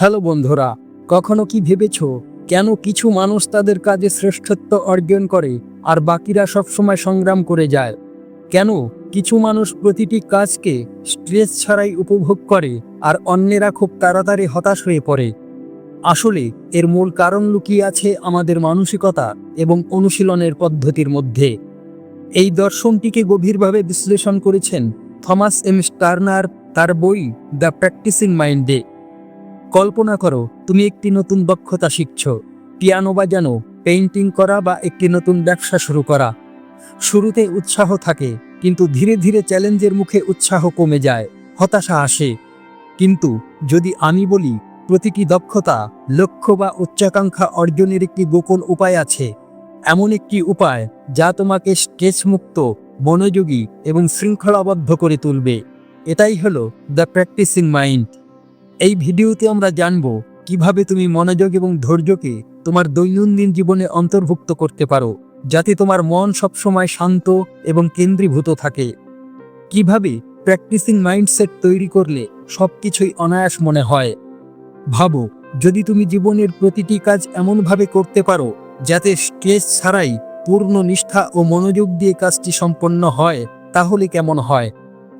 Hello বন্ধুরা, কখনো কি ভেবেছ কেন কিছু মানুষ তাদের কাজে শ্রেষ্ঠত্ব অর্জন করে আর বাকিরা সবসময় সংগ্রাম করে যায়? কেন কিছু মানুষ প্রতিটি কাজকে স্ট্রেস ছাড়াই উপভোগ করে আর অন্যেরা খুব তাড়াতাড়ি হতাশ হয়ে পড়ে? আসলে এর মূল কারণ লুকিয়ে আছে আমাদের মানসিকতা এবং অনুশীলনের পদ্ধতির মধ্যে। এই দর্শনটিকে গভীরভাবে বিশ্লেষণ করেছেন থমাস এম স্টার্নার, তার বই দ্য প্র্যাকটিসিং মাইন্ডে। কল্পনা করো, তুমি একটি নতুন দক্ষতা শিখছ। পিয়ানো বাজানো, পেইন্টিং করা বা একটি নতুন ব্যবসা শুরু করা। শুরুতে উৎসাহ থাকে, কিন্তু ধীরে ধীরে চ্যালেঞ্জের মুখে উৎসাহ কমে যায়, হতাশা আসে। কিন্তু যদি আমি বলি প্রতিটি দক্ষতা, লক্ষ্য বা উচ্চাকাঙ্ক্ষা অর্জনের একটি গোপন উপায় আছে। এমন একটি উপায় যা তোমাকে স্ট্রেস মুক্ত মনোযোগী এবং শৃঙ্খলাবদ্ধ করে তুলবে। এটাই হলো দ্য প্র্যাকটিসিং মাইন্ড এই ভিডিওতে আমরা জানব কীভাবে তুমি মনোযোগ এবং ধৈর্যকে তোমার দৈনন্দিন জীবনে অন্তর্ভুক্ত করতে পারো, যাতে তোমার মন সবসময় শান্ত এবং কেন্দ্রীভূত থাকে। কীভাবে প্র্যাকটিসিং মাইন্ডসেট তৈরি করলে সব কিছুই অনায়াস মনে হয়? ভাবো, যদি তুমি জীবনের প্রতিটি কাজ এমনভাবে করতে পারো, যাতে স্ট্রেস ছাড়াই পূর্ণ নিষ্ঠা ও মনোযোগ দিয়ে কাজটি সম্পন্ন হয়, তাহলে কেমন হয়?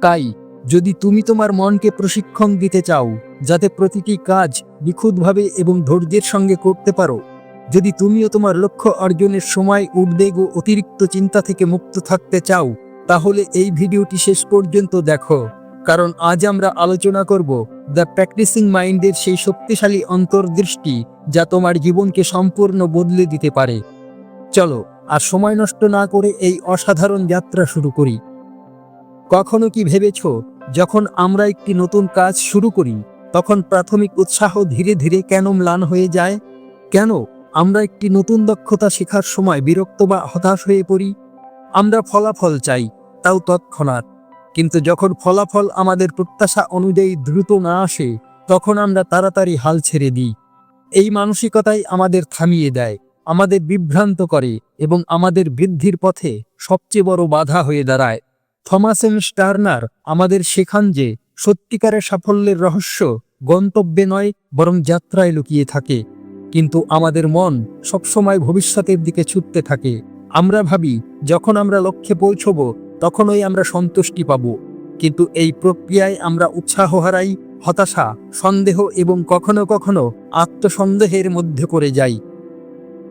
তাই যদি তুমি তোমার মনকে প্রশিক্ষণ দিতে চাও, যাতে প্রতিটি কাজ নিখুঁতভাবে এবং ধৈর্যের সঙ্গে করতে পারো। যদি তুমিও তোমার লক্ষ্য অর্জনের সময় উদ্বেগ ও অতিরিক্ত চিন্তা থেকে মুক্ত থাকতে চাও, তাহলে এই ভিডিওটি শেষ পর্যন্ত দেখো। কারণ আজ আমরা আলোচনা করব দ্য প্র্যাকটিসিং মাইন্ডের সেই শক্তিশালী অন্তর্দৃষ্টি যা তোমার জীবনকে সম্পূর্ণ বদলে দিতে পারে। চলো, আর সময় নষ্ট না করে এই অসাধারণ যাত্রা শুরু করি। কখনো কি ভেবেছ, যখন আমরা একটি নতুন কাজ শুরু করি, তখন প্রাথমিক উৎসাহ ধীরে ধীরে কেন ম্লান হয়ে যায়? কেন আমরা একটি নতুন দক্ষতা শেখার সময় বিরক্ত বা হতাশ হয়ে পড়ি? আমরা ফলাফল চাই, তাও তৎক্ষণাৎ। কিন্তু যখন ফলাফল আমাদের প্রত্যাশা অনুযায়ী দ্রুত না আসে, তখন আমরা তাড়াতাড়ি হাল ছেড়ে দিই। এই মানসিকতাই আমাদের থামিয়ে দেয়, আমাদের বিভ্রান্ত করে এবং আমাদের বৃদ্ধির পথে সবচেয়ে বড় বাধা হয়ে দাঁড়ায়। থমাস এন স্টার্নার আমাদের শেখান যে, সত্যিকারের সাফল্যের রহস্য গন্তব্যে নয়, বরং যাত্রায় লুকিয়ে থাকে। কিন্তু আমাদের মন সবসময় ভবিষ্যতের দিকে ছুটতে থাকে। আমরা ভাবি, যখন আমরা লক্ষ্যে পৌঁছব, তখনই আমরা সন্তুষ্টি পাব। কিন্তু এই প্রক্রিয়ায় আমরা উৎসাহ হারাই, হতাশা, সন্দেহ এবং কখনো কখনো আত্মসন্দেহের মধ্যে করে যাই।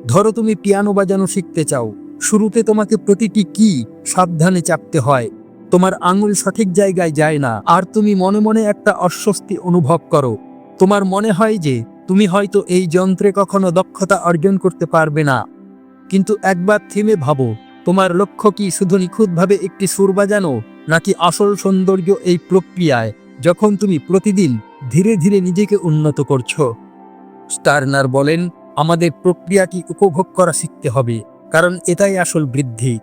ধরো তুমি পিয়ানো বাজানো শিখতে চাও। শুরুতে তোমাকে প্রতিটি কি সাবধানে চাপতে হয়। তোমার আঙুল সঠিক জায়গায় যায় না। আর তুমি মনে মনে একটা অস্বস্তি অনুভব করো। তোমার মনে হয় যে, তুমি হয়তো এই যন্ত্রে কখনো দক্ষতা অর্জন করতে পারবে না। কিন্তু একবার থেমে ভাবো, তোমার লক্ষ্য কি শুধু নিখুঁতভাবে একটি সুর বাজানো, নাকি আসল সৌন্দর্য এই প্রক্রিয়ায়, যখন তুমি প্রতিদিন ধীরে ধীরে নিজেকে উন্নত করছ? স্টার্নার বলেন, আমাদের প্রক্রিয়াটি উপভোগ করা শিখতে হবে, কারণ এটাই আসল বৃদ্ধি।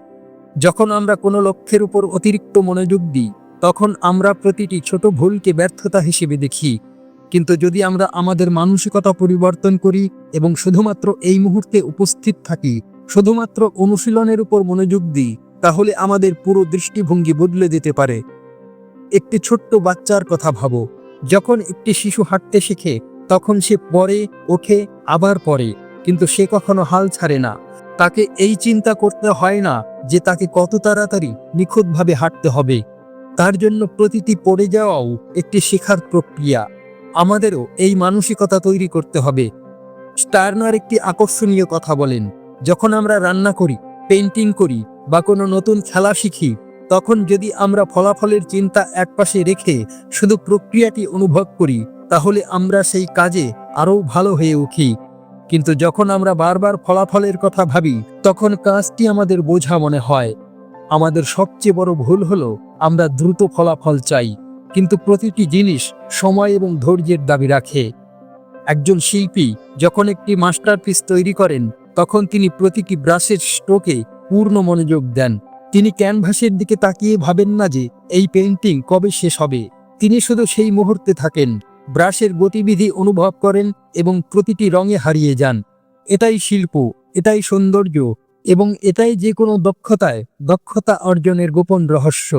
যখন আমরা কোনো লক্ষ্যের উপর অতিরিক্ত মনোযোগ দিই, তখন আমরা প্রতিটি ছোট ভুলকে ব্যর্থতা হিসেবে দেখি। কিন্তু যদি আমরা আমাদের মানসিকতা পরিবর্তন করি এবং শুধুমাত্র এই মুহূর্তে উপস্থিত থাকি, শুধুমাত্র অনুশীলনের উপর মনোযোগ দিই, তাহলে আমাদের পুরো দৃষ্টিভঙ্গি বদলে দিতে পারে। একটি ছোট্ট বাচ্চার কথা ভাবো। যখন একটি শিশু হাঁটতে শেখে, তখন সে পরে, ওঠে, আবার পরে, কিন্তু সে কখনো হাল ছাড়ে না। তাকে এই চিন্তা করতে হয় না যে তাকে কত তাড়াতাড়ি নিখুঁতভাবে হাঁটতে হবে। তার জন্য প্রতিটি পড়ে যাওয়াও একটি শেখার প্রক্রিয়া। আমাদেরও এই মানসিকতা তৈরি করতে হবে। স্টার্নার একটি আকর্ষণীয় কথা বলেন, যখন আমরা রান্না করি পেন্টিং করি বা কোনো নতুন খেলা শিখি, তখন যদি আমরা ফলাফলের চিন্তা একপাশে রেখে শুধু প্রক্রিয়াটি অনুভব করি, তাহলে আমরা সেই কাজে আরও ভালো হয়ে উঠি। কিন্তু যখন আমরা বারবার ফলাফলের কথা ভাবি, তখন কাজটি আমাদের বোঝা মনে হয়। আমাদের সবচেয়ে বড় ভুল হলো, আমরা দ্রুত ফলাফল চাই, কিন্তু প্রতিটি জিনিস সময় এবং ধৈর্যের দাবি রাখে। একজন শিল্পী যখন একটি মাস্টারপিস তৈরি করেন, তখন তিনি প্রতিটি ব্রাশের স্ট্রোকে পূর্ণ মনোযোগ দেন। তিনি ক্যানভাসের দিকে তাকিয়ে ভাবেন না যে, এই পেন্টিং কবে শেষ হবে। তিনি শুধু সেই মুহূর্তে থাকেন। ব্রাশের গতিবিধি অনুভব করেন এবং প্রতিটি রঙে হারিয়ে যান। এটাই শিল্প, এটাই সৌন্দর্য এবং এটাই যে কোনো দক্ষতায় দক্ষতা অর্জনের গোপন রহস্য।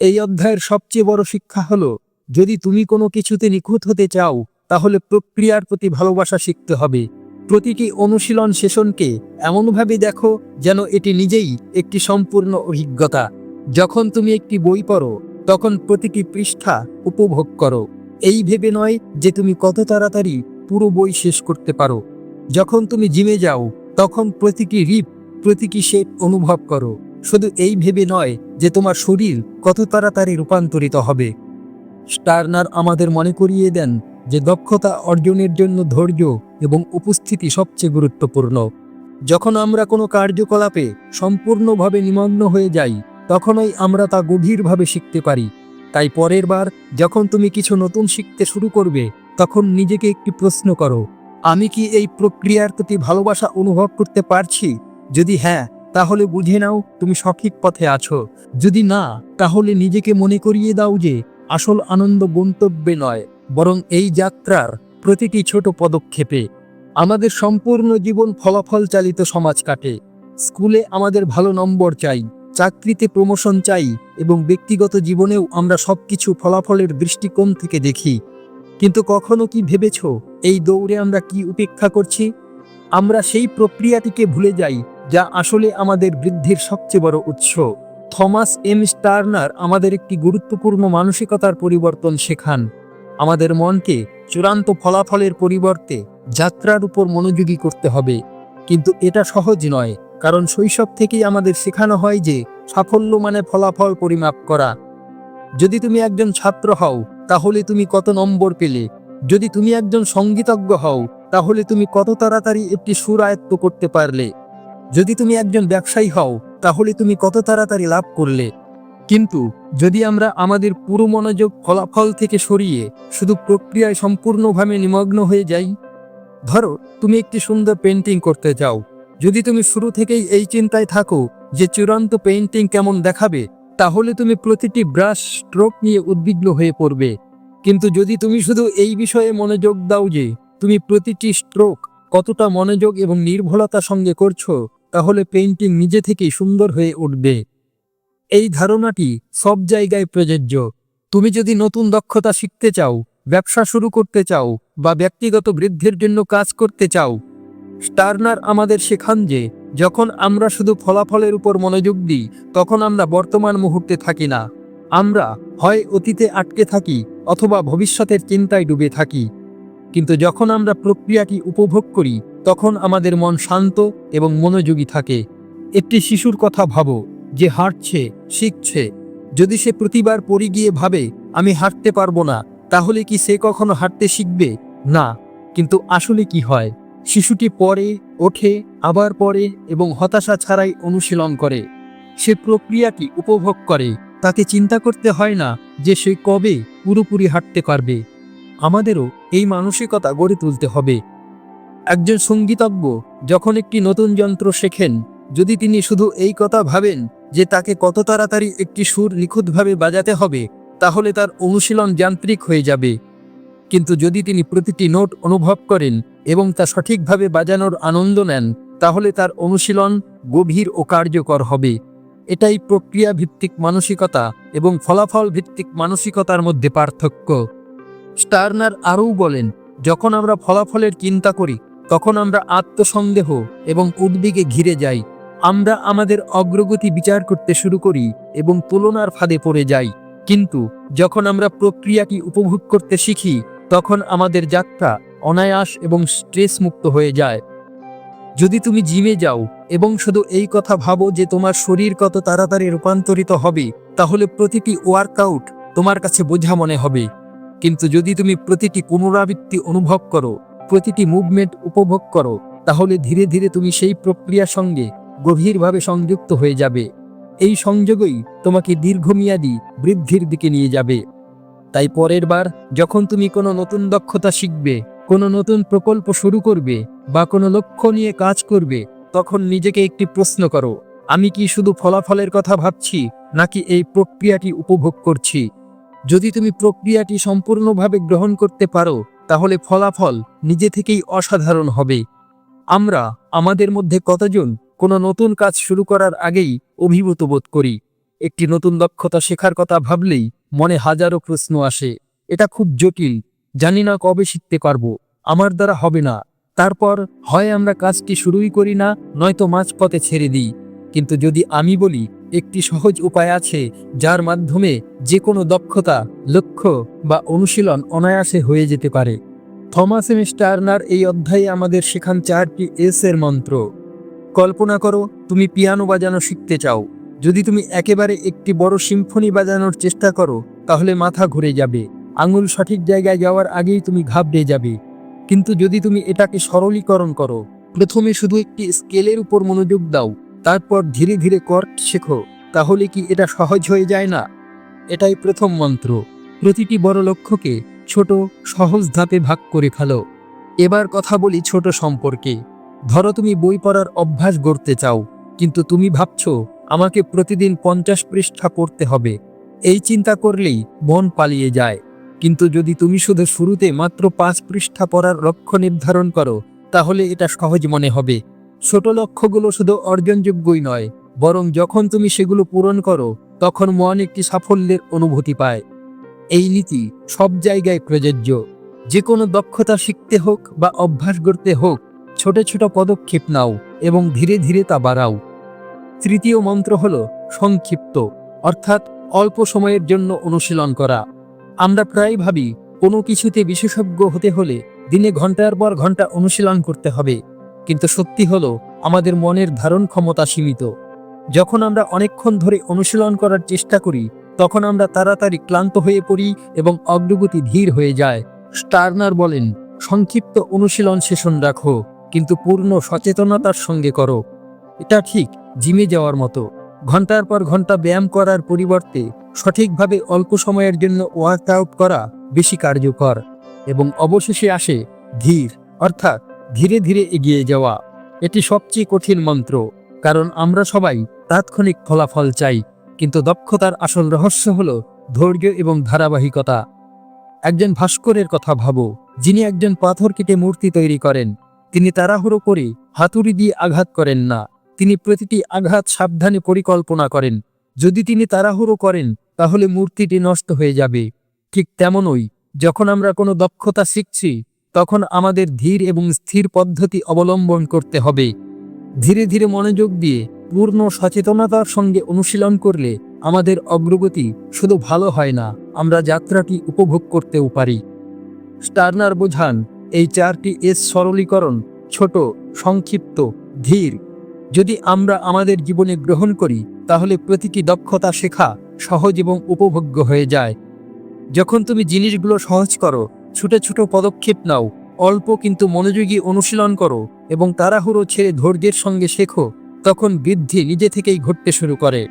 এই অধ্যায়ের সবচেয়ে বড় শিক্ষা হলো, যদি তুমি কোনো কিছুতে নিখুঁত হতে চাও, তাহলে প্রক্রিয়ার প্রতি ভালোবাসা শিখতে হবে। প্রতিটি অনুশীলন সেশনকে এমনভাবে দেখো যেন এটি নিজেই একটি সম্পূর্ণ অভিজ্ঞতা। যখন তুমি একটি বই পড়ো, তখন প্রতিটি পৃষ্ঠা উপভোগ করো। এই ভেবে নয় যে তুমি কত তাড়াতাড়ি পুরো বই শেষ করতে পারো। যখন তুমি জিমে যাও, তখন প্রতিটি রিপ প্রতিটি শেপ অনুভব করো। শুধু এই ভেবে নয় যে তোমার শরীর কত তাড়াতাড়ি রূপান্তরিত হবে। স্টার্নার আমাদের মনে করিয়ে দেন যে দক্ষতা অর্জনের জন্য ধৈর্য এবং উপস্থিতি সবচেয়ে গুরুত্বপূর্ণ। যখন আমরা কোনো কার্যকলাপে সম্পূর্ণভাবে নিমগ্ন হয়ে যাই, তখনই আমরা তা গভীরভাবে শিখতে পারি। তাই পরের বার যখন তুমি কিছু নতুন শিখতে শুরু করবে, তখন নিজেকে একটি প্রশ্ন করো, আমি কি এই প্রক্রিয়ার প্রতি ভালোবাসা অনুভব করতে পারছি? যদি হ্যাঁ তাহলে বুঝে নাও তুমি সঠিক পথে আছো। যদি না, তাহলে নিজেকে মনে করিয়ে দাও যে আসল আনন্দ গন্তব্যে নয়, বরং এই যাত্রার প্রতিটি ছোট পদক্ষেপে। আমাদের সম্পূর্ণ জীবন ফলাফল চালিত সমাজ কাটে। স্কুলে আমাদের ভালো নম্বর চাই। চাকরিতে প্রমোশন চাই এবং ব্যক্তিগত জীবনেও আমরা সব কিছু ফলাফলের দৃষ্টিকোণ থেকে দেখি। কিন্তু কখনো কি ভেবেছ, এই দৌড়ে আমরা কি উপেক্ষা করছি? আমরা সেই প্রক্রিয়াটিকে ভুলে যাই, যা আসলে আমাদের বৃদ্ধির সবচেয়ে বড় উৎস। থমাস এম স্টার্নার আমাদের একটি গুরুত্বপূর্ণ মানসিকতার পরিবর্তন শেখান। আমাদের মনকে চূড়ান্ত ফলাফলের পরিবর্তে যাত্রার উপর মনোযোগী করতে হবে। কিন্তু এটা সহজ নয় কারণ শৈশব থেকেই আমাদের শেখানো হয় যে সাফল্য মানে ফলাফল পরিমাপ করা। যদি তুমি একজন ছাত্র হও, তাহলে তুমি কত নম্বর পেলে? যদি তুমি একজন সঙ্গীতজ্ঞ হও, তাহলে তুমি কত তাড়াতাড়ি একটি সুর আয়ত্ত করতে পারলে? যদি তুমি একজন ব্যবসায়ী হও, তাহলে তুমি কত তাড়াতাড়ি লাভ করলে? কিন্তু যদি আমরা আমাদের পুরো মনোযোগ ফলাফল থেকে সরিয়ে শুধু প্রক্রিয়ায় সম্পূর্ণভাবে নিমগ্ন হয়ে যাই, ধরো তুমি একটি সুন্দর পেন্টিং করতে চাও। যদি তুমি শুরু থেকেই এই চিন্তায় থাকো যে চূড়ান্ত পেইন্টিং কেমন দেখাবে, তাহলে তুমি প্রতিটি ব্রাশ স্ট্রোক নিয়ে উদ্বিগ্ন হয়ে পড়বে। কিন্তু যদি তুমি শুধু এই বিষয়ে মনোযোগ দাও যে তুমি প্রতিটি স্ট্রোক কতটা মনোযোগ এবং নির্ভুলতার সঙ্গে করছ, তাহলে পেইন্টিং নিজে থেকেই সুন্দর হয়ে উঠবে। এই ধারণাটি সব জায়গায় প্রযোজ্য। তুমি যদি নতুন দক্ষতা শিখতে চাও, ব্যবসা শুরু করতে চাও বা ব্যক্তিগত বৃদ্ধির জন্য কাজ করতে চাও স্টার্নার আমাদের শেখান যে, যখন আমরা শুধু ফলাফলের উপর মনোযোগ দিই, তখন আমরা বর্তমান মুহূর্তে থাকি না। আমরা হয় অতীতে আটকে থাকি, অথবা ভবিষ্যতের চিন্তায় ডুবে থাকি। কিন্তু যখন আমরা প্রক্রিয়াটি উপভোগ করি, তখন আমাদের মন শান্ত এবং মনোযোগী থাকে। একটি শিশুর কথা ভাবো, যে হাঁটছে, শিখছে। যদি সে প্রতিবার পড়ে গিয়ে ভাবে, আমি হাঁটতে পারব না তাহলে কি সে কখনো হাঁটতে শিখবে? না। কিন্তু আসলে কি হয়? শিশুটি পড়ে ওঠে, আবার পড়ে এবং হতাশা ছাড়াই অনুশীলন করে। সে প্রক্রিয়াটি উপভোগ করে। তাকে চিন্তা করতে হয় না যে সে কবে পুরোপুরি হাঁটতে পারবে। আমাদেরও এই মানসিকতা গড়ে তুলতে হবে। একজন সঙ্গীতজ্ঞ যখন একটি নতুন যন্ত্র শেখেন, যদি তিনি শুধু এই কথা ভাবেন যে তাকে কত তাড়াতাড়ি একটি সুর নিখুঁতভাবে বাজাতে হবে, তাহলে তার অনুশীলন যান্ত্রিক হয়ে যাবে। কিন্তু যদি তিনি প্রতিটি নোট অনুভব করেন এবং তা সঠিকভাবে বাজানোর আনন্দ নেন, তাহলে তার অনুশীলন গভীর ও কার্যকর হবে। এটাই প্রক্রিয়া ভিত্তিক মানসিকতা এবং ফলাফল ভিত্তিক মানসিকতার মধ্যে পার্থক্য। স্টার্নার আরও বলেন, যখন আমরা ফলাফলের চিন্তা করি, তখন আমরা আত্মসন্দেহ এবং উদ্বেগে ঘিরে যাই। আমরা আমাদের অগ্রগতি বিচার করতে শুরু করি এবং তুলনার ফাঁদে পড়ে যাই। কিন্তু যখন আমরা প্রক্রিয়াটি উপভোগ করতে শিখি, তখন আমাদের যাত্রা অনায়াস এবং স্ট্রেস মুক্ত হয়ে যায়। যদি তুমি জিমে যাও এবং শুধু এই কথা ভাবো যে তোমার শরীর কত তাড়াতাড়ি রূপান্তরিত হবে, তাহলে প্রতিটি ওয়ার্কআউট তোমার কাছে বোঝা মনে হবে। কিন্তু যদি তুমি প্রতিটি পুনরাবৃত্তি অনুভব করো, প্রতিটি মুভমেন্ট উপভোগ করো, তাহলে ধীরে ধীরে তুমি সেই প্রক্রিয়ার সঙ্গে গভীরভাবে সংযুক্ত হয়ে যাবে। এই সংযোগই তোমাকে দীর্ঘমেয়াদী বৃদ্ধির দিকে নিয়ে যাবে। তাই পরের বার যখন তুমি কোনো নতুন দক্ষতা শিখবে কোনো নতুন প্রকল্প শুরু করবে বা কোনো লক্ষ্য নিয়ে কাজ করবে, তখন নিজেকে একটি প্রশ্ন করো, আমি কি শুধু ফলাফলের কথা ভাবছি, নাকি এই প্রক্রিয়াটি উপভোগ করছি? যদি তুমি প্রক্রিয়াটি সম্পূর্ণভাবে গ্রহণ করতে পারো, তাহলে ফলাফল নিজে থেকেই অসাধারণ হবে। আমরা, আমাদের মধ্যে কতজন কোনো নতুন কাজ শুরু করার আগেই অভিভূত বোধ করি? একটি নতুন দক্ষতা শেখার কথা ভাবলেই মনে হাজারো প্রশ্ন আসে। এটা খুব জটিল জানি না কবে শিখতে পারব, আমার দ্বারা হবে না। তারপর হয় আমরা কাজটি শুরুই করি না, নয়তো মাঝপথে ছেড়ে দিই। কিন্তু যদি আমি বলি, একটি সহজ উপায় আছে, যার মাধ্যমে যে কোনো দক্ষতা, লক্ষ্য বা অনুশীলন অনায়াসে হয়ে যেতে পারে। থমাস এম স্টার্নার এই অধ্যায়ে আমাদের শেখান চারটি এস এর মন্ত্র। কল্পনা করো, তুমি পিয়ানো বাজানো শিখতে চাও। যদি তুমি একেবারে একটি বড় সিম্ফনি বাজানোর চেষ্টা করো, তাহলে মাথা ঘুরে যাবে। আঙুল সঠিক জায়গায় যাওয়ার আগেই তুমি ঘাবড়ে যাবে। কিন্তু যদি তুমি এটাকে সরলীকরণ করো, প্রথমে শুধু একটি স্কেলের উপর মনোযোগ দাও, তারপর ধীরে ধীরে কর্ট শেখো, তাহলে কি এটা সহজ হয়ে যায় না? এটাই প্রথম মন্ত্র। প্রতিটি বড় লক্ষ্যকে ছোট, সহজ ধাপে ভাগ করে ফেলো। এবার কথা বলি ছোট সম্পর্কে। ধরো তুমি বই পড়ার অভ্যাস গড়তে চাও, কিন্তু তুমি ভাবছ, আমাকে প্রতিদিন পঞ্চাশ পৃষ্ঠা পড়তে হবে। এই চিন্তা করলেই মন পালিয়ে যায়। কিন্তু যদি তুমি শুধু শুরুতে মাত্র পাঁচ পৃষ্ঠা পড়ার লক্ষ্য নির্ধারণ করো, তাহলে এটা সহজ মনে হবে। ছোট লক্ষ্যগুলো শুধু অর্জনযোগ্যই নয়, বরং যখন তুমি সেগুলো পূরণ করো, তখন মন একটি সাফল্যের অনুভূতি পায়। এই নীতি সব জায়গায় প্রযোজ্য। যে কোনো দক্ষতা শিখতে হোক বা অভ্যাস গড়তে হোক, ছোট ছোট পদক্ষেপ নাও এবং ধীরে ধীরে তা বাড়াও। তৃতীয় মন্ত্র হল সংক্ষিপ্ত, অর্থাৎ অল্প সময়ের জন্য অনুশীলন করা। আমরা প্রায় ভাবি, কোনো কিছুতে বিশেষজ্ঞ হতে হলে দিনে ঘণ্টার পর ঘণ্টা অনুশীলন করতে হবে। কিন্তু সত্যি হলো, আমাদের মনের ধারণ ক্ষমতা সীমিত। যখন আমরা অনেকক্ষণ ধরে অনুশীলন করার চেষ্টা করি, তখন আমরা তাড়াতাড়ি ক্লান্ত হয়ে পড়ি এবং অগ্রগতি ধীর হয়ে যায়। স্টার্নার বলেন, সংক্ষিপ্ত অনুশীলন সেশন রাখো, কিন্তু পূর্ণ সচেতনতার সঙ্গে করো। এটা ঠিক, জিমে যাওয়ার মতো। ঘণ্টার পর ঘণ্টা ব্যায়াম করার পরিবর্তে সঠিকভাবে অল্প সময়ের জন্য ওয়ার্কআউট করা বেশি কার্যকর এবং অবশেষে আসে ধীর, অর্থাৎ ধীরে ধীরে এগিয়ে যাওয়া। এটি সবচেয়ে কঠিন মন্ত্র, কারণ আমরা সবাই তাৎক্ষণিক ফলাফল চাই, কিন্তু দক্ষতার আসল রহস্য হল ধৈর্য এবং ধারাবাহিকতা। একজন ভাস্করের কথা ভাবো, যিনি একজন পাথর কেটে মূর্তি তৈরি করেন, তিনি তাড়াহুড়ো করে হাতুড়ি দিয়ে আঘাত করেন না। তিনি প্রতিটি আঘাত সাবধানে পরিকল্পনা করেন। যদি তিনি তাড়াহুড়ো করেন, তাহলে মূর্তিটি নষ্ট হয়ে যাবে। ঠিক তেমনই, যখন আমরা কোনো দক্ষতা শিখছি, তখন আমাদের ধীর এবং স্থির পদ্ধতি অবলম্বন করতে হবে। ধীরে ধীরে মনোযোগ দিয়ে পূর্ণ সচেতনতার সঙ্গে অনুশীলন করলে আমাদের অগ্রগতি শুধু ভালো হয় না, আমরা যাত্রাটি উপভোগ করতেও পারি। স্টার্নার বোঝান, এই চারটি এস সরলীকরণ ছোট, সংক্ষিপ্ত, ধীর যদি আমরা আমাদের জীবনে গ্রহণ করি, তাহলে প্রতিটি দক্ষতা শেখা সহজ এবং উপভোগ্য হয়ে যায়। যখন তুমি জিনিসগুলো সহজ করো, ছোট ছোট পদক্ষেপ নাও, অল্প কিন্তু মনোযোগী অনুশীলন করো এবং তাড়াহুড়ো ছেড়ে ধৈর্যের সঙ্গে শেখো, তখন বৃদ্ধি নিজে থেকেই ঘটতে শুরু করে।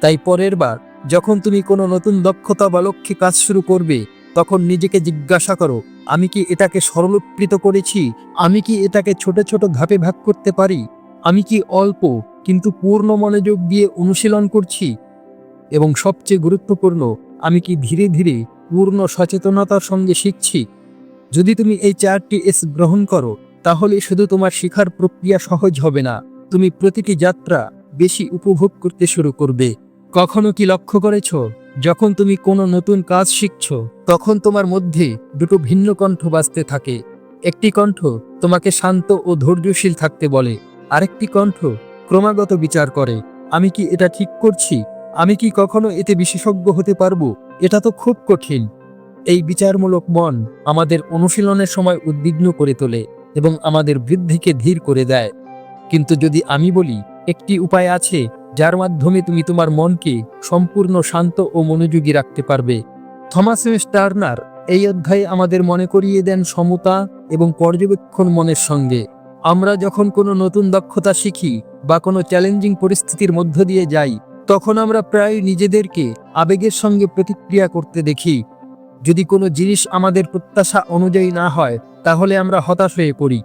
তাই পরের বার, যখন তুমি কোনো নতুন দক্ষতা বা লক্ষ্যে কাজ শুরু করবে, তখন নিজেকে জিজ্ঞাসা করো, আমি কি এটাকে সরলীকৃত করেছি? আমি কি এটাকে ছোট ছোট ধাপে ভাগ করতে পারি? আমি কি অল্প কিন্তু পূর্ণ মনোযোগ দিয়ে অনুশীলন করছি? এবং সবচেয়ে গুরুত্বপূর্ণ, আমি কি ধীরে ধীরে পূর্ণ সচেতনতার সঙ্গে শিখছি? যদি তুমি এই চারটি এস গ্রহণ করো, তাহলে শুধু তোমার শিখার প্রক্রিয়া সহজ হবে না, তুমি প্রতিটি যাত্রা বেশি উপভোগ করতে শুরু করবে। কখনো কি লক্ষ্য করেছ, যখন তুমি কোনো নতুন কাজ শিখছ, তখন তোমার মধ্যে দুটো ভিন্ন কণ্ঠ বাজতে থাকে। একটি কণ্ঠ তোমাকে শান্ত ও ধৈর্যশীল থাকতে বলে। আরেকটি কণ্ঠ ক্রমাগত বিচার করে, আমি কি এটা ঠিক করছি? আমি কি কখনো এতে বিশেষজ্ঞ হতে পারব? এটা তো খুব কঠিন। এই বিচারমূলক মন আমাদের অনুশীলনের সময় উদ্বিগ্ন করে তোলে এবং আমাদের বৃদ্ধিকে ধীর করে দেয়। কিন্তু যদি আমি বলি, একটি উপায় আছে যার মাধ্যমে তুমি তোমার মনকে সম্পূর্ণ শান্ত ও মনোযোগী রাখতে পারবে। থমাস স্টার্নার এই অধ্যায়ে আমাদের মনে করিয়ে দেন সমতা এবং পর্যবেক্ষণ মনের সঙ্গে। আমরা যখন কোনো নতুন দক্ষতা শিখি বা কোনো চ্যালেঞ্জিং পরিস্থিতির মধ্য দিয়ে যাই, তখন আমরা প্রায় নিজেদেরকে আবেগের সঙ্গে প্রতিক্রিয়া করতে দেখি। যদি কোনো জিনিস আমাদের প্রত্যাশা অনুযায়ী না হয়, তাহলে আমরা হতাশ হয়ে পড়ি।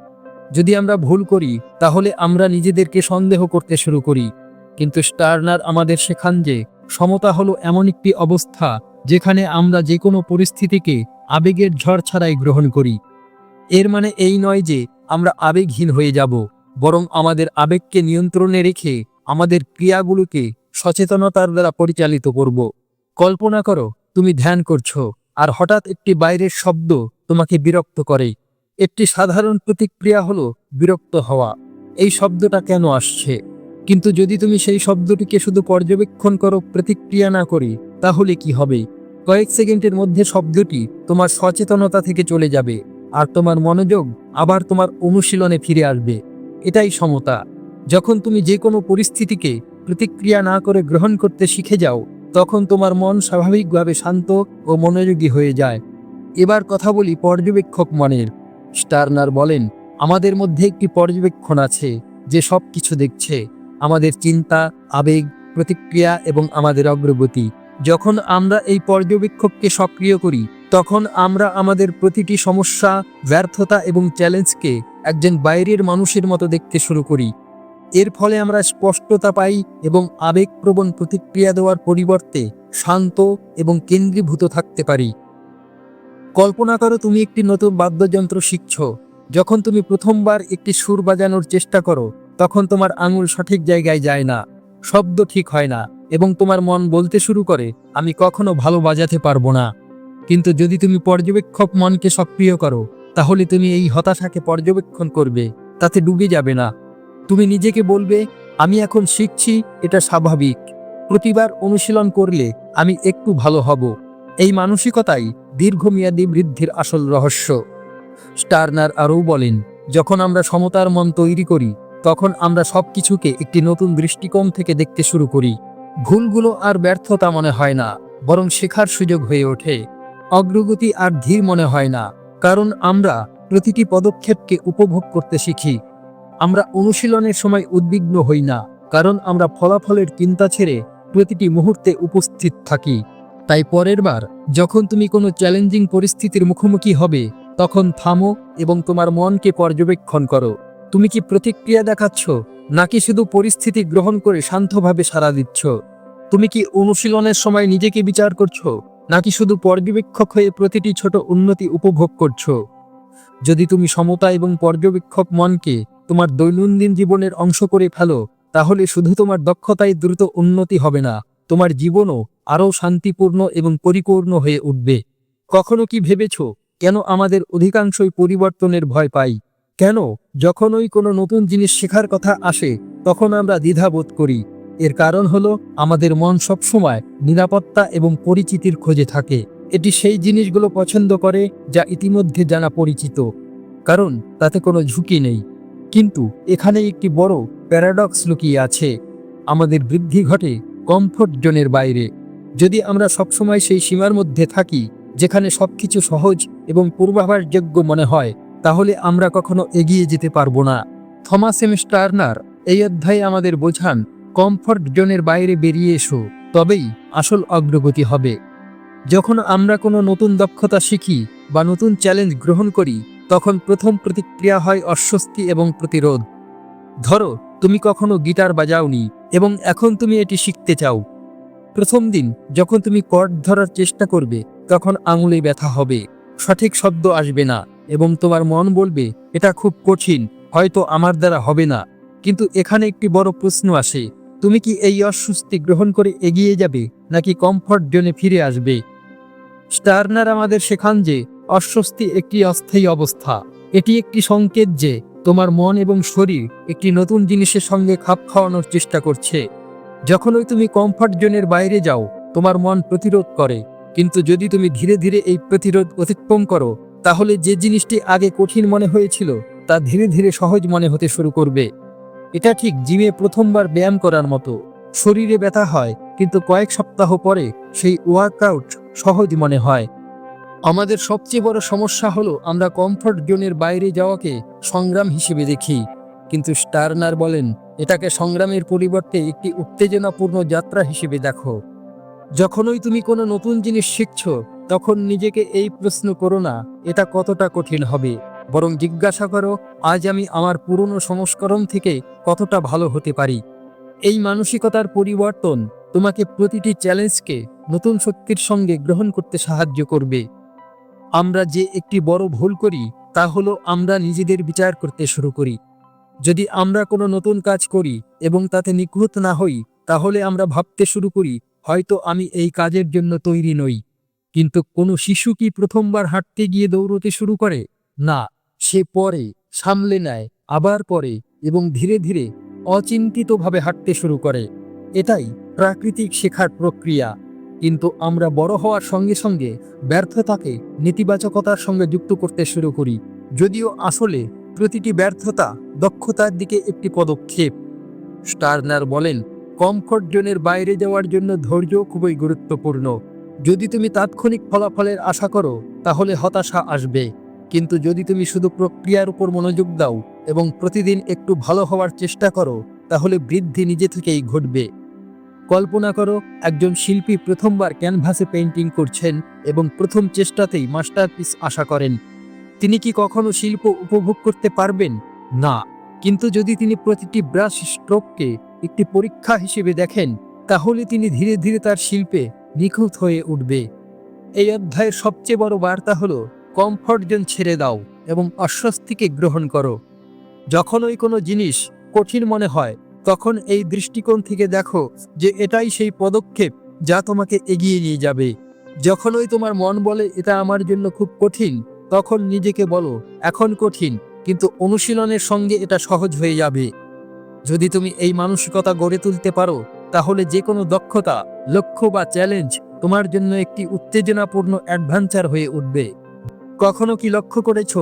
যদি আমরা ভুল করি, তাহলে আমরা নিজেদেরকে সন্দেহ করতে শুরু করি। কিন্তু স্টার্নার আমাদের শেখান যে, সমতা হলো এমন একটি অবস্থা যেখানে আমরা যে কোনো পরিস্থিতিকে আবেগের ঝড় ছাড়াই গ্রহণ করি। এর মানে এই নয় যে আমরা আবেগহীন হয়ে যাব, বরং আমাদের আবেগকে নিয়ন্ত্রণে রেখে আমাদের ক্রিয়াগুলোকে সচেতনতার দ্বারা পরিচালিত করব। কল্পনা করো, তুমি ধ্যান করছ, আর হঠাৎ একটি বাইরের শব্দ তোমাকে বিরক্ত করে। একটি সাধারণ প্রতিক্রিয়া হলো বিরক্ত হওয়া। এই শব্দটা কেন আসছে? কিন্তু যদি তুমি সেই শব্দটিকে শুধু পর্যবেক্ষণ করো, প্রতিক্রিয়া না করি, তাহলে কি হবে? কয়েক সেকেন্ডের মধ্যে শব্দটি তোমার সচেতনতা থেকে চলে যাবে। আর তোমার মনোযোগ আবার তোমার অনুশীলনে ফিরে আসবে। এটাই সমতা। যখন তুমি যে কোনো পরিস্থিতিকে প্রতিক্রিয়া না করে গ্রহণ করতে শিখে যাও, তখন তোমার মন স্বাভাবিকভাবে শান্ত ও মনোযোগী হয়ে যায়। এবার কথা বলি পর্যবেক্ষক মনের। স্টার্নার বলেন, আমাদের মধ্যে একটি পর্যবেক্ষণ আছে যে সব কিছু দেখছে। আমাদের চিন্তা, আবেগ, প্রতিক্রিয়া এবং আমাদের অগ্রগতি। যখন আমরা এই পর্যবেক্ষককে সক্রিয় করি তখন আমরা আমাদের প্রতিটি সমস্যা, ব্যর্থতা এবং চ্যালেঞ্জকে একজন বাইরের মানুষের মতো দেখতে শুরু করি। এর ফলে আমরা স্পষ্টতা পাই এবং আবেগপ্রবণ প্রতিক্রিয়া দেওয়ার পরিবর্তে শান্ত এবং কেন্দ্রীভূত থাকতে পারি। কল্পনা করো তুমি একটি নতুন বাদ্যযন্ত্র শিখছ। যখন তুমি প্রথমবার একটি সুর বাজানোর চেষ্টা করো, তখন তোমার আঙুল সঠিক জায়গায় যায় না, শব্দ ঠিক হয় না এবং তোমার মন বলতে শুরু করে, আমি কখনো ভালো বাজাতে পারব না। কিন্তু যদি তুমি পর্যবেক্ষক মনকে সক্রিয় করো, তাহলে তুমি এই হতাশাকে পর্যবেক্ষণ করবে, তাতে ডুবে যাবে না। তুমি নিজেকে বলবে, আমি এখন শিখছি, এটা স্বাভাবিক। প্রতিবার অনুশীলন করলে আমি একটু ভালো হব। এই মানসিকতাই দীর্ঘমেয়াদী বৃদ্ধির আসল রহস্য। স্টার্নার আরও বলেন, যখন আমরা সমতার মন তৈরি করি, তখন আমরা সব কিছুকে একটি নতুন দৃষ্টিকোণ থেকে দেখতে শুরু করি। ভুলগুলো আর ব্যর্থতা মনে হয় না, বরং শেখার সুযোগ হয়ে ওঠে। অগ্রগতি আর ধীর মনে হয় না, কারণ আমরা প্রতিটি পদক্ষেপকে উপভোগ করতে শিখি। আমরা অনুশীলনের সময় উদ্বিগ্ন হই না, কারণ আমরা ফলাফলের চিন্তা ছেড়ে প্রতিটি মুহূর্তে উপস্থিত থাকি। তাই পরের বার, যখন তুমি কোনো চ্যালেঞ্জিং পরিস্থিতির মুখোমুখি হবে, তখন থামো এবং তোমার মনকে পর্যবেক্ষণ করো। তুমি কি প্রতিক্রিয়া দেখাচ্ছ, নাকি শুধু পরিস্থিতি গ্রহণ করে শান্তভাবে সাড়া দিচ্ছ? তুমি কি অনুশীলনের সময় নিজেকে বিচার করছ? নাকি শুধু পর্যবেক্ষক হয়ে প্রতিটি ছোট উন্নতি উপভোগ করছ? যদি তুমি সমতা এবং পর্যবেক্ষক মনকে তোমার দৈনন্দিন জীবনের অংশ করে ফেলো, তাহলে শুধু তোমার দক্ষতায় দ্রুত উন্নতি হবে না, তোমার জীবনও আরও শান্তিপূর্ণ এবং পরিপূর্ণ হয়ে উঠবে। কখনো কি ভেবেছ, কেন আমাদের অধিকাংশই পরিবর্তনের ভয় পাই? কেন, যখনই কোনো নতুন জিনিস শেখার কথা আসে, তখন আমরা দ্বিধাবোধ করি। এর কারণ হলো আমাদের মন সবসময় নিরাপত্তা এবং পরিচিতির খোঁজে থাকে। এটি সেই জিনিসগুলো পছন্দ করে যা ইতিমধ্যে জানা পরিচিত, কারণ তাতে কোনো ঝুঁকি নেই। কিন্তু এখানে একটি বড় প্যারাডক্স লুকিয়ে আছে। আমাদের বৃদ্ধি ঘটে কমফোর্ট জোনের বাইরে। যদি আমরা সবসময় সেই সীমার মধ্যে থাকি, যেখানে সবকিছু সহজ এবং পূর্বাভাসযোগ্য মনে হয়, তাহলে আমরা কখনো এগিয়ে যেতে পারব না। থমাস এম স্টার্নার এই অধ্যায়ে আমাদের বোঝান কমফোর্ট জোনের বাইরে বেরিয়ে এসো, তবেই আসল অগ্রগতি হবে। যখন আমরা কোনো নতুন দক্ষতা শিখি বা নতুন চ্যালেঞ্জ গ্রহণ করি, তখন প্রথম প্রতিক্রিয়া হয় অস্বস্তি এবং প্রতিরোধ। ধরো, তুমি কখনো গিটার বাজাওনি এবং এখন তুমি এটি শিখতে চাও। প্রথম দিন যখন তুমি কর্ড ধরার চেষ্টা করবে, তখন আঙুলে ব্যথা হবে। সঠিক শব্দ আসবে না এবং তোমার মন বলবে, এটা খুব কঠিন, হয়তো আমার দ্বারা হবে না। কিন্তু এখানে একটি বড় প্রশ্ন আসে তুমি কি এই অস্বস্তি গ্রহণ করে এগিয়ে যাবে, নাকি কমফর্ট জোনে ফিরে আসবে? স্টার্নার আমাদের শেখান যে, অস্বস্তি একটি অস্থায়ী অবস্থা। এটি একটি সংকেত যে, তোমার মন এবং শরীর একটি নতুন জিনিসের সঙ্গে খাপ খাওয়ানোর চেষ্টা করছে। যখনই তুমি কমফর্ট জোনের বাইরে যাও, তোমার মন প্রতিরোধ করে। কিন্তু যদি তুমি ধীরে ধীরে এই প্রতিরোধ অতিক্রম করো, তাহলে যে জিনিসটি আগে কঠিন মনে হয়েছিল, তা ধীরে ধীরে সহজ মনে হতে শুরু করবে। এটা ঠিক জিমে প্রথমবার ব্যায়াম করার মতো। শরীরে ব্যথা হয়, কিন্তু কয়েক সপ্তাহ পরে সেই ওয়ার্কআউট সহজ মনে হয়। আমাদের সবচেয়ে বড় সমস্যা হলো আমরা কমফর্ট জোনের বাইরে যাওয়াকে সংগ্রাম হিসেবে দেখি। কিন্তু স্টার্নার বলেন, এটাকে সংগ্রামের পরিবর্তে একটি উত্তেজনাপূর্ণ যাত্রা হিসেবে দেখো। যখনই তুমি কোনো নতুন জিনিস শিখছ, তখন নিজেকে এই প্রশ্ন করো না, এটা কতটা কঠিন হবে। বরং জিজ্ঞাসা করো, আজ আমি আমার পুরনো সংস্করণ থেকে কতটা ভালো হতে পারি? এই মানসিকতার পরিবর্তন তোমাকে প্রতিটি চ্যালেঞ্জকে নতুন শক্তির সঙ্গে গ্রহণ করতে সাহায্য করবে। আমরা যে একটি বড় ভুল করি, তা হলো আমরা নিজেদের বিচার করতে শুরু করি। যদি আমরা কোনো নতুন কাজ করি এবং তাতে নিখুঁত না হই, তাহলে আমরা ভাবতে শুরু করি, হয়তো আমি এই কাজের জন্য তৈরি নই। কিন্তু কোনো শিশু কি প্রথমবার হাঁটতে গিয়ে দৌড়তে শুরু করে? না, সে পরে, সামলে নেয়, আবার পরে এবং ধীরে ধীরে অচিন্তিতভাবে হাঁটতে শুরু করে। এটাই প্রাকৃতিক শেখার প্রক্রিয়া। কিন্তু আমরা বড় হওয়ার সঙ্গে সঙ্গে ব্যর্থতাকে নেতিবাচকতার সঙ্গে যুক্ত করতে শুরু করি। যদিও আসলে প্রতিটি ব্যর্থতা দক্ষতার দিকে একটি পদক্ষেপ। স্টার্নার বলেন, কমফোর্ট জোনের বাইরে যাওয়ার জন্য ধৈর্য খুবই গুরুত্বপূর্ণ। যদি তুমি তাৎক্ষণিক ফলাফলের আশা করো, তাহলে হতাশা আসবে। কিন্তু যদি তুমি শুধু প্রক্রিয়ার উপর মনোযোগ দাও এবং প্রতিদিন একটু ভালো হওয়ার চেষ্টা করো, তাহলে বৃদ্ধি নিজে থেকেই ঘটবে। কল্পনা করো, একজন শিল্পী প্রথমবার ক্যানভাসে পেন্টিং করছেন এবং প্রথম চেষ্টাতেই মাস্টারপিস আশা করেন। তিনি কি কখনো শিল্প উপভোগ করতে পারবেন? না। কিন্তু যদি তিনি প্রতিটি ব্রাশ স্ট্রোককে একটি পরীক্ষা হিসেবে দেখেন, তাহলে তিনি ধীরে ধীরে তার শিল্পে নিখুঁত হয়ে উঠবে। এই অধ্যায়ের সবচেয়ে বড় বার্তা হলো কমফর্ট জোন ছেড়ে দাও এবং অস্বস্তিকে গ্রহণ করো। যখন ওই কোনো জিনিস কঠিন মনে হয়, তখন এই দৃষ্টিকোণ থেকে দেখো যে এটাই সেই পদক্ষেপ যা তোমাকে এগিয়ে নিয়ে যাবে। যখনই তোমার মন বলে, এটা আমার জন্য খুব কঠিন, তখন নিজেকে বলো, এখন কঠিন, কিন্তু অনুশীলনের সঙ্গে এটা সহজ হয়ে যাবে। যদি তুমি এই মানসিকতা গড়ে তুলতে পারো, তাহলে যে কোনো দক্ষতা, লক্ষ্য বা চ্যালেঞ্জ তোমার জন্য একটি উত্তেজনাপূর্ণ অ্যাডভেঞ্চার হয়ে উঠবে। কখনো কি লক্ষ্য করেছ,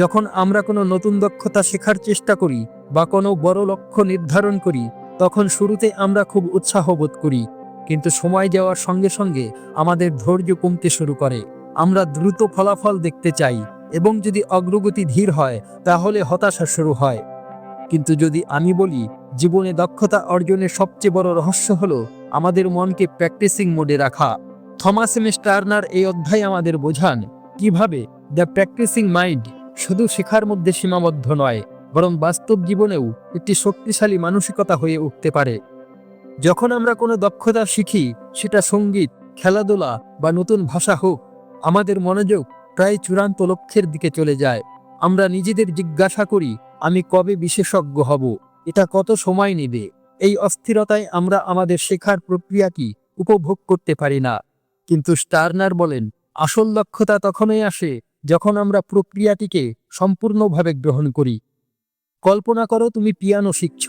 যখন আমরা কোনো নতুন দক্ষতা শেখার চেষ্টা করি বা কোনো বড় লক্ষ্য নির্ধারণ করি, তখন শুরুতে আমরা খুব উৎসাহ বোধ করি, কিন্তু সময় যাওয়ার সঙ্গে সঙ্গে আমাদের ধৈর্য কমতে শুরু করে। আমরা দ্রুত ফলাফল দেখতে চাই এবং যদি অগ্রগতি ধীর হয়, তাহলে হতাশা শুরু হয়। কিন্তু যদি আমি বলি, জীবনে দক্ষতা অর্জনের সবচেয়ে বড় রহস্য হলো আমাদের মনকে প্র্যাকটিসিং মোডে রাখা। থমাস এম স্টার্নার এই অধ্যায় আমাদের বোঝান কীভাবে দ্য প্র্যাকটিসিং মাইন্ড শুধু শেখার মধ্যে সীমাবদ্ধ নয়, বরং বাস্তব জীবনেও একটি শক্তিশালী মানসিকতা হয়ে উঠতে পারে। যখন আমরা কোনো দক্ষতা শিখি, সেটা সংগীত, খেলাধুলা বা নতুন ভাষা হোক, আমাদের মনোযোগ প্রায় চূড়ান্ত লক্ষ্যের দিকে চলে যায়। আমরা নিজেদের জিজ্ঞাসা করি, আমি কবে বিশেষজ্ঞ হব? এটা কত সময় নেবে? এই অস্থিরতায় আমরা আমাদের শেখার প্রক্রিয়াটি উপভোগ করতে পারি না। কিন্তু স্টার্নার বলেন, আসল দক্ষতা তখনই আসে যখন আমরা প্রক্রিয়াটিকে সম্পূর্ণভাবে গ্রহণ করি। কল্পনা করো তুমি পিয়ানো শিখছ।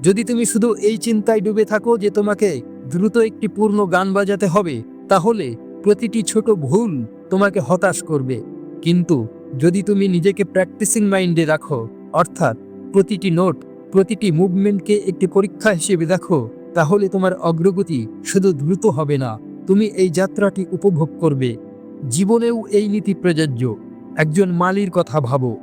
যদি তুমি শুধু এই চিন্তায় ডুবে থাকো যে তোমাকে দ্রুত একটি পূর্ণ গান বাজাতে হবে, তাহলে প্রতিটি ছোট ভুল তোমাকে হতাশ করবে। কিন্তু যদি তুমি নিজেকে প্র্যাকটিসিং মাইন্ডে রাখো, অর্থাৎ প্রতিটি নোট, প্রতিটি মুভমেন্টকে একটি পরীক্ষা হিসেবে দেখো, তাহলে তোমার অগ্রগতি শুধু দ্রুত হবে না, তুমি এই যাত্রাটি উপভোগ করবে। জীবনেও এই নীতি প্রযোজ্য। একজন মালির কথা ভাবো।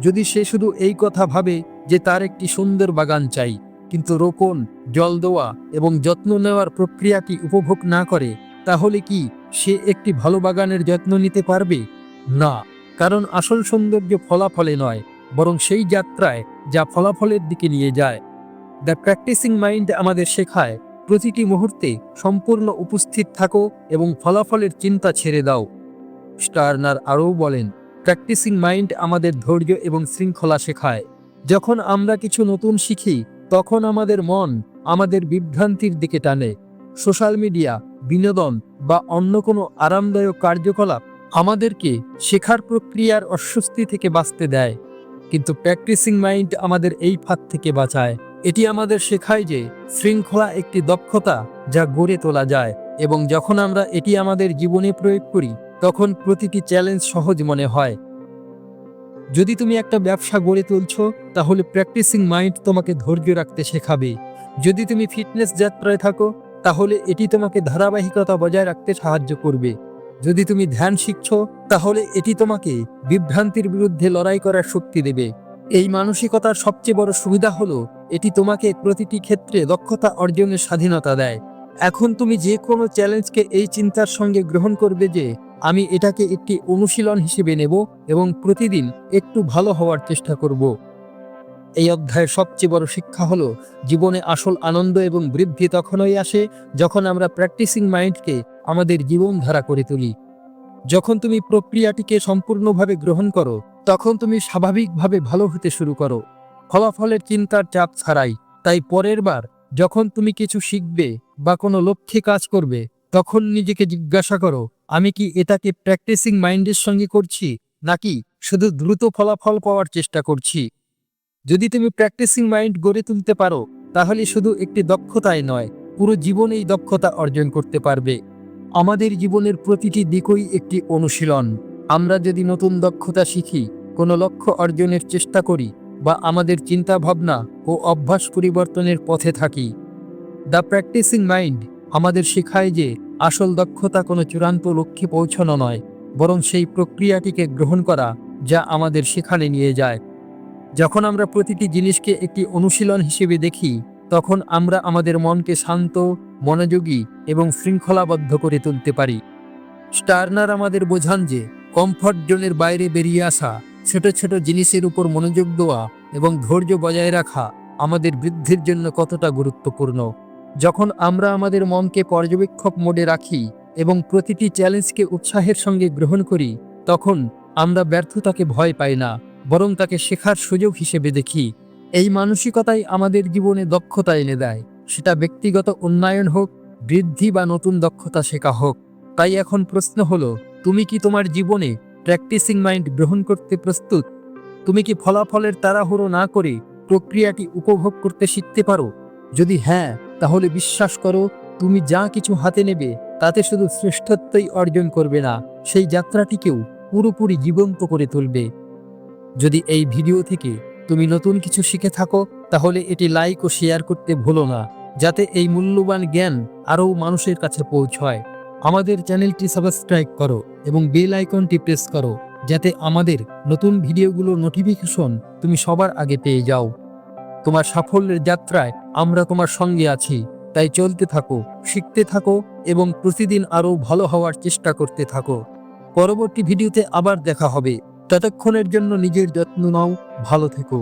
যদি সে শুধু এই কথা ভাবে যে তার একটি সুন্দর বাগান চাই, কিন্তু রোপণ, জল দেওয়া এবং যত্ন নেওয়ার প্রক্রিয়াটি উপভোগ না করে, তাহলে কি সে একটি ভালো বাগানের যত্ন নিতে পারবে? না, কারণ আসল সৌন্দর্য ফলাফলে নয়, বরং সেই যাত্রায় যা ফলাফলের দিকে নিয়ে যায়। দ্য প্র্যাকটিসিং মাইন্ড আমাদের শেখায়, প্রতিটি মুহূর্তে সম্পূর্ণ উপস্থিত থাকো এবং ফলাফলের চিন্তা ছেড়ে দাও। স্টার্নার আরও বলেন প্র্যাকটিসিং মাইন্ড আমাদের ধৈর্য এবং শৃঙ্খলা শেখায়। যখন আমরা কিছু নতুন শিখি, তখন আমাদের মন আমাদের বিভ্রান্তির দিকে টানে। সোশ্যাল মিডিয়া, বিনোদন বা অন্য কোনো আরামদায়ক কার্যকলাপ আমাদেরকে শেখার প্রক্রিয়ার অস্বস্তি থেকে বাঁচতে দেয়। কিন্তু প্র্যাকটিসিং মাইন্ড আমাদের এই ফাঁদ থেকে বাঁচায়। এটি আমাদের শেখায় যে শৃঙ্খলা একটি দক্ষতা যা গড়ে তোলা যায় এবং যখন আমরা এটি আমাদের জীবনে প্রয়োগ করি তখন প্রতিটি চ্যালেঞ্জ সহজ মনে হয়। যদি তুমি একটা ব্যবসা গড়ে তুলছো, তাহলে প্র্যাকটিসিং মাইন্ড তোমাকে ধৈর্য রাখতে শেখাবে। যদি তুমি ফিটনেস যাত্রায় থাকো, তাহলে এটি তোমাকে ধারাবাহিকতা বজায় রাখতে সাহায্য করবে। যদি তুমি ধ্যান শিখছো, তাহলে এটি তোমাকে বিভ্রান্তির বিরুদ্ধে লড়াই করার শক্তি দেবে। এই মানসিকতার সবচেয়ে বড় সুবিধা হলো, এটি তোমাকে প্রতিটি ক্ষেত্রে দক্ষতা অর্জনের স্বাধীনতা দেয়। এখন তুমি যে কোনো চ্যালেঞ্জকে এই চিন্তার সঙ্গে গ্রহণ করবে যে আমি এটাকে একটি অনুশীলন হিসেবে নেব এবং প্রতিদিন একটু ভালো হওয়ার চেষ্টা করব। এই অধ্যায়ের সবচেয়ে বড় শিক্ষা হলো, জীবনে আসল আনন্দ এবং বৃদ্ধি তখনই আসে যখন আমরা প্র্যাকটিসিং মাইন্ডকে আমাদের জীবনধারা করে তুলি। যখন তুমি প্রক্রিয়াটিকে সম্পূর্ণভাবে গ্রহণ করো, তখন তুমি স্বাভাবিকভাবে ভালো হতে শুরু করো। ফলাফলের চিন্তার চাপ ছাড়াই। তাই পরের বার যখন তুমি কিছু শিখবে বা কোনো লক্ষ্যে কাজ করবে, তখন নিজেকে জিজ্ঞাসা করো আমি কি এটাকে প্র্যাকটিসিং মাইন্ডের সঙ্গে করছি, নাকি শুধু দ্রুত ফলাফল পাওয়ার চেষ্টা করছি? যদি তুমি প্র্যাকটিসিং মাইন্ড গড়ে তুলতে পারো, তাহলে শুধু একটি দক্ষতায় নয়, পুরো জীবন এই দক্ষতা অর্জন করতে পারবে। আমাদের জীবনের প্রতিটি দিকই একটি অনুশীলন। আমরা যদি নতুন দক্ষতা শিখি, কোনো লক্ষ্য অর্জনের চেষ্টা করি, বা আমাদের চিন্তা ভাবনা ও অভ্যাস পরিবর্তনের পথে থাকি। দ্য প্র্যাকটিসিং মাইন্ড আমাদের শেখায় যে আসল দক্ষতা কোনো চূড়ান্ত লক্ষ্যে পৌঁছানো নয়, বরং সেই প্রক্রিয়াটিকে গ্রহণ করা যা আমাদের সেখানে নিয়ে যায়। যখন আমরা প্রতিটি জিনিসকে একটি অনুশীলন হিসেবে দেখি, তখন আমরা আমাদের মনকে শান্ত, মনোযোগী এবং শৃঙ্খলাবদ্ধ করে তুলতে পারি। স্টার্নার আমাদের বোঝান যে, কমফর্ট জোনের বাইরে বেরিয়ে আসা, ছোট ছোট জিনিসের উপর মনোযোগ দেওয়া এবং ধৈর্য বজায় রাখা আমাদের বৃদ্ধির জন্য কতটা গুরুত্বপূর্ণ। যখন আমরা আমাদের মনকে পর্যবেক্ষক মোডে রাখি এবং প্রতিটি চ্যালেঞ্জকে উৎসাহের সঙ্গে গ্রহণ করি, তখন আমরা ব্যর্থতাকে ভয় পাই না, বরং তাকে শেখার সুযোগ হিসেবে দেখি। এই মানসিকতাই আমাদের জীবনে দক্ষতা এনে দেয়। সেটা ব্যক্তিগত উন্নয়ন হোক, বৃদ্ধি বা নতুন দক্ষতা শেখা হোক। তাই এখন প্রশ্ন হলো, তুমি কি তোমার জীবনে প্র্যাকটিসিং মাইন্ড গ্রহণ করতে প্রস্তুত? তুমি কি ফলাফলের তাড়াহুড়ো না করে প্রক্রিয়াটি উপভোগ করতে শিখতে পারো? যদি হ্যাঁ তাহলে বিশ্বাস করো, তুমি যা কিছু হাতে নেবে, তাতে শুধু শ্রেষ্ঠত্বই অর্জন করবে না, সেই যাত্রাটিকেও পুরোপুরি জীবন্ত করে তুলবে। যদি এই ভিডিও থেকে তুমি নতুন কিছু শিখে থাকো, তাহলে এটি লাইক ও শেয়ার করতে ভুলো না, যাতে এই মূল্যবান জ্ঞান আরও মানুষের কাছে পৌঁছয়। আমাদের চ্যানেলটি সাবস্ক্রাইব করো এবং বেল আইকনটি প্রেস করো, যাতে আমাদের নতুন ভিডিওগুলোর নোটিফিকেশন তুমি সবার আগে পেয়ে যাও। তোমার সাফল্যের যাত্রায় আমরা তোমার সঙ্গে আছি, তাই চলতে থাকো, শিখতে থাকো এবং প্রতিদিন আরও ভালো হওয়ার চেষ্টা করতে থাকো। পরবর্তী ভিডিওতে আবার দেখা হবে। ততক্ষণের জন্য নিজের যত্ন নাও, ভালো থেকো।